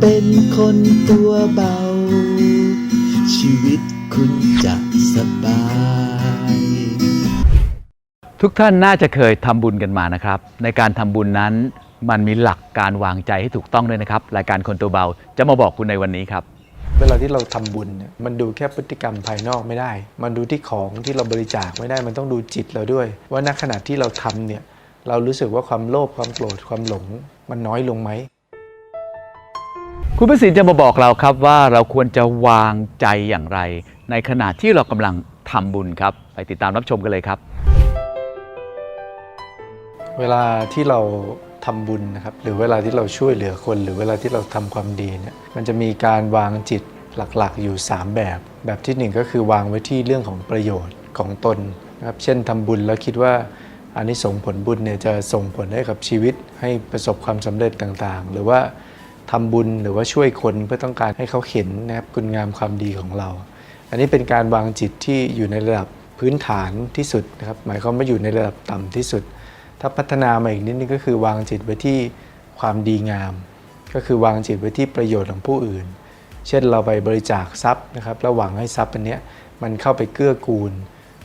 เป็นคนตัวเบา ชีวิตคุณจะสบาย ทุกท่านน่าจะเคยทำบุญกันมานะครับ ในการทำบุญนั้นมันมีหลักการวางใจให้ถูกต้องด้วยนะครับรายการคนตัวเบาจะมาบอกคุณในวันนี้ครับ เวลาที่เราทำบุญเนี่ยมันดูแค่พฤติกรรมภายนอกไม่ได้ มันดูที่ของที่เราบริจาคไม่ได้ มันต้องดูจิตเราด้วย ว่าณขณะที่เราทำเนี่ยเรารู้สึกว่าความโลภความโกรธความหลง มันน้อยลงไหม คุณประสิทธิ์จะมาบอกเราครับว่าเราควรจะวางใจอย่างไร ในขณะที่เรากำลังทำบุญครับ ไปติดตามรับชมกันเลยครับ เวลาที่เราทำบุญนะครับหรือเวลาที่เราช่วยเหลือคน หรือเวลาที่เราทำความดีเนี่ยมันจะมีการวางจิตหลักๆ อยู่ 3 แบบ แบบที่หนึ่งก็คือวางไว้ที่เรื่องของประโยชน์ของตนนะครับเช่นทำบุญแล้วคิดว่าอันนี้ส่งผลบุญเนี่ยจะส่งผลให้กับชีวิตให้ประสบความสำเร็จต่างๆ หรือว่า ทำบุญหรือว่าช่วยคนเพื่อต้องการให้เขาเห็นนะครับคุณงามความดีของเรา อันนี้เป็นการวางจิตที่อยู่ในระดับพื้นฐานที่สุดนะครับหมายความว่าอยู่ในระดับต่ำที่สุด ถ้าพัฒนามาอีกนิดนึงก็คือวางจิตไว้ที่ความดีงาม ก็คือวางจิตไว้ที่ประโยชน์ของผู้อื่น เช่นเราไปบริจาคทรัพย์นะครับแล้วหวังให้ทรัพย์อันเนี้ยมันเข้าไปเกื้อกูล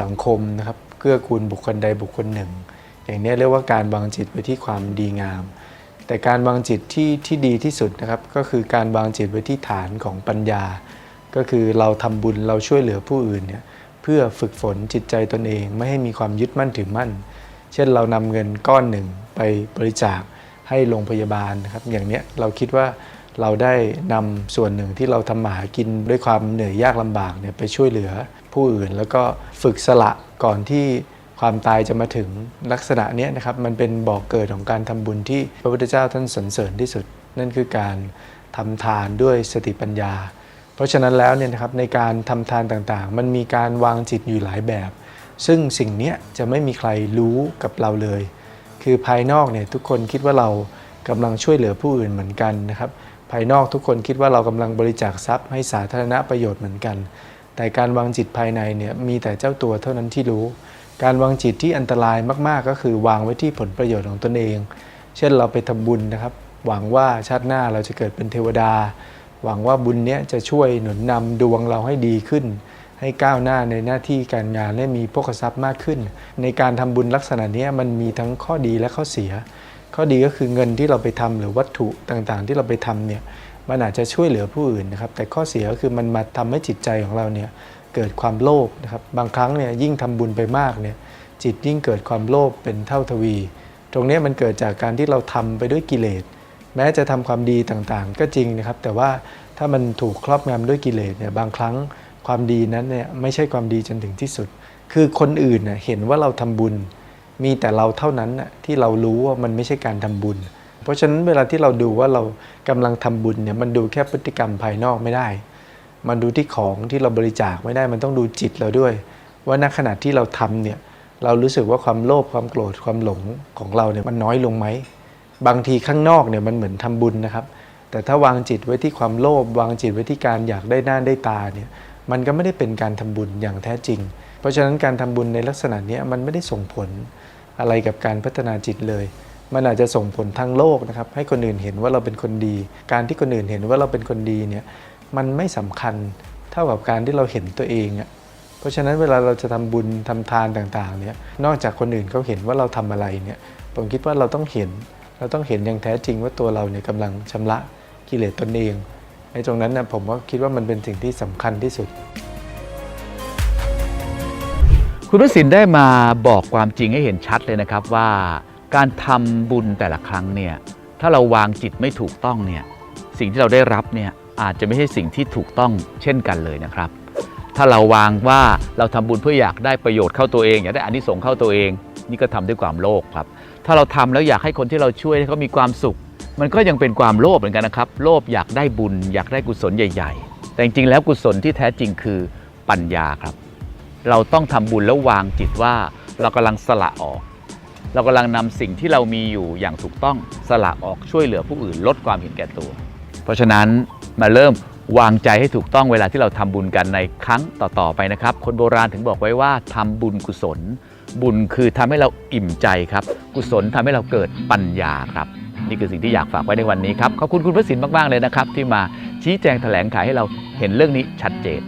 สังคมนะครับเกื้อกูลบุคคลใดบุคคลหนึ่ง อย่างนี้เรียกว่าการวางจิตไว้ที่ความดีงาม แต่การวางจิตที่ที่ดีที่สุดนะครับ ก็คือการวางจิตไว้ที่ฐานของปัญญา ก็คือเราทำบุญเราช่วยเหลือผู้อื่นเนี่ยเพื่อฝึกฝนจิตใจตนเอง ไม่ให้มีความยึดมั่นถือมั่น เช่นเรานำเงินก้อนหนึ่งไปบริจาคให้โรงพยาบาลนะครับ อย่างเนี้ยเราคิดว่าเราได้นำส่วนหนึ่งที่เราทำมาหากินด้วยความเหนื่อยยากลำบากเนี่ยไปช่วยเหลือผู้อื่น แล้วก็ฝึกสละก่อนที่ ความตายจะมาถึงลักษณะนี้นะครับมันเป็นบอกเกิดของการทำบุญที่พระพุทธเจ้าท่านสรรเสริญที่สุด นั่นคือการทำทานด้วยสติปัญญา เพราะฉะนั้นแล้วเนี่ยนะครับในการทำทานต่างๆ มันมีการวางจิตอยู่หลายแบบ ซึ่งสิ่งนี้จะไม่มีใครรู้กับเราเลย คือภายนอกเนี่ยทุกคนคิดว่าเรากำลังช่วยเหลือผู้อื่นเหมือนกันนะครับภายนอกทุกคนคิดว่าเรากำลังบริจาคทรัพย์ให้สาธารณประโยชน์เหมือนกัน แต่การวางจิตภายในเนี่ยมีแต่เจ้าตัวเท่านั้นที่รู้ การวางจิตที่อันตรายมาก ๆ ก็คือวางไว้ที่ผลประโยชน์ของตนเอง เช่นเราไปทำบุญนะครับ หวังว่าชาติหน้าเราจะเกิดเป็นเทวดา หวังว่าบุญเนี้ยจะช่วยหนุนนำดวงเราให้ดีขึ้น ให้ก้าวหน้าในหน้าที่การงานและมีพกทรัพย์มากขึ้น ในการทำบุญลักษณะนี้มันมีทั้งข้อดีและข้อเสีย ข้อดีก็คือเงินที่เราไปทำหรือวัตถุต่างๆ ที่เราไปทำเนี่ยมันอาจจะช่วยเหลือผู้อื่นนะครับ แต่ข้อเสียก็คือมันมาทำให้จิตใจของเราเนี่ย เกิดความโลภนะครับบางครั้งเนี่ยยิ่งทำบุญไปมากเนี่ยจิตยิ่งเกิดความโลภเป็นเท่าทวี ตรงนี้มันเกิดจากการที่เราทำไปด้วยกิเลส แม้จะทำความดีต่างๆ ก็จริงนะครับ แต่ว่าถ้ามันถูกครอบงำด้วยกิเลสเนี่ยบางครั้งความดีนั้นเนี่ยไม่ใช่ความดีจนถึงที่สุด คือคนอื่นเน่ยเห็นว่าเราทำบุญ มีแต่เราเท่านั้นน่ะที่เรารู้ว่ามันไม่ใช่การทำบุญ เพราะฉะนั้นเวลาที่เราดูว่าเรากำลังทำบุญเนี่ยมันดูแค่พฤติกรรมภายนอกไม่ได้ มันดูที่ของที่เราบริจาคไม่ได้มันต้องดูจิตเราด้วย ว่าณขณะที่เราทำเนี่ยเรารู้สึกว่าความโลภความโกรธความหลงของเราเนี่ยมันน้อยลงไหมบางทีข้างนอกเนี่ยมันเหมือนทำบุญนะครับ แต่ถ้าวางจิตไว้ที่ความโลภวางจิตไว้ที่การอยากได้หน้าได้ตาเนี่ยมันก็ไม่ได้เป็นการทำบุญอย่างแท้จริง เพราะฉะนั้นการทำบุญในลักษณะนี้มันไม่ได้ส่งผลอะไรกับการพัฒนาจิตเลย มันอาจจะส่งผลทางโลกนะครับ ให้คนอื่นเห็นว่าเราเป็นคนดี การที่คนอื่นเห็นว่าเราเป็นคนดีเนี่ย มันไม่สำคัญเท่ากับการที่เราเห็นตัวเองอะเพราะฉะนั้นเวลาเราจะทำบุญทำทานต่างๆเนี่ยนอกจากคนอื่นเขาเห็นว่าเราทำอะไรเนี่ยผมคิดว่าเราต้องเห็น เราต้องเห็นอย่างแท้จริงว่าตัวเราเนี่ยกำลังชำระกิเลสตนเองในตรงนั้นนะผมว่าคิดว่ามันเป็นสิ่งที่สำคัญที่สุด คุณประสิทธิ์ได้มาบอกความจริงให้เห็นชัดเลยนะครับว่าการทำบุญแต่ละครั้งเนี่ยถ้าเราวางจิตไม่ถูกต้องเนี่ยสิ่งที่เราได้รับเนี่ย อาจจะไม่ใช่สิ่งที่ถูกต้องเช่นกันเลยนะครับ ถ้าเราวางว่าเราทำบุญเพื่ออยากได้ประโยชน์เข้าตัวเองอยากได้อานิสงส์เข้าตัวเอง นี่ก็ทำด้วยความโลภครับ ถ้าเราทำแล้วอยากให้คนที่เราช่วยเขามีความสุข มันก็ยังเป็นความโลภเหมือนกันนะครับ โลภอยากได้บุญ อยากได้กุศลใหญ่ ๆ แต่จริงๆแล้วกุศลที่แท้จริงคือปัญญาครับ เราต้องทำบุญแล้ววางจิตว่าเรากำลังสละออกเรากำลังนำสิ่งที่เรามีอยู่อย่างถูกต้องสละออกช่วยเหลือผู้อื่นลดความเห็นแก่ตัว เพราะฉะนั้น มาเริ่มวางใจให้ถูกต้องเวลาที่เราทำบุญกันในครั้งต่อๆไปนะครับ คนโบราณถึงบอกไว้ว่าทำบุญกุศล บุญคือทำให้เราอิ่มใจครับ กุศลทำให้เราเกิดปัญญาครับ นี่คือสิ่งที่อยากฝากไว้ในวันนี้ครับ ขอบคุณคุณพระสินมากๆเลยนะครับ ที่มาชี้แจงแถลงไขให้เราเห็นเรื่องนี้ชัดเจน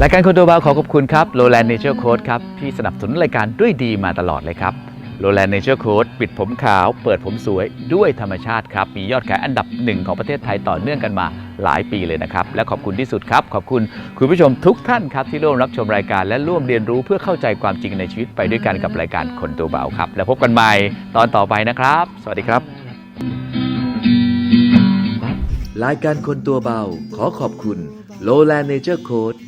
รายการคนตัวเบาขอขอบคุณครับ Lowland Nature Code ครับที่สนับสนุนรายการด้วยดีมาตลอดเลยครับ Lowland Nature Code ปิดผมขาว เปิดผมสวยด้วยธรรมชาติครับ มียอดขายอันดับหนึ่งของประเทศไทยต่อเนื่องกันมาหลายปีเลยนะครับ และขอบคุณที่สุดครับ ขอบคุณคุณผู้ชมทุกท่านครับ ที่ร่วมรับชมรายการและร่วมเรียนรู้เพื่อเข้าใจความจริงในชีวิตไปด้วยกันกับรายการคนตัวเบาครับ แล้วพบกันใหม่ตอนต่อไปนะครับ สวัสดีครับ รายการคนตัวเบา ขอขอบคุณ Lowland Nature Code คน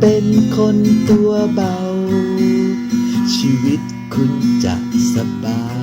เป็นคนตัวเบา ชีวิตคุณจะสบาย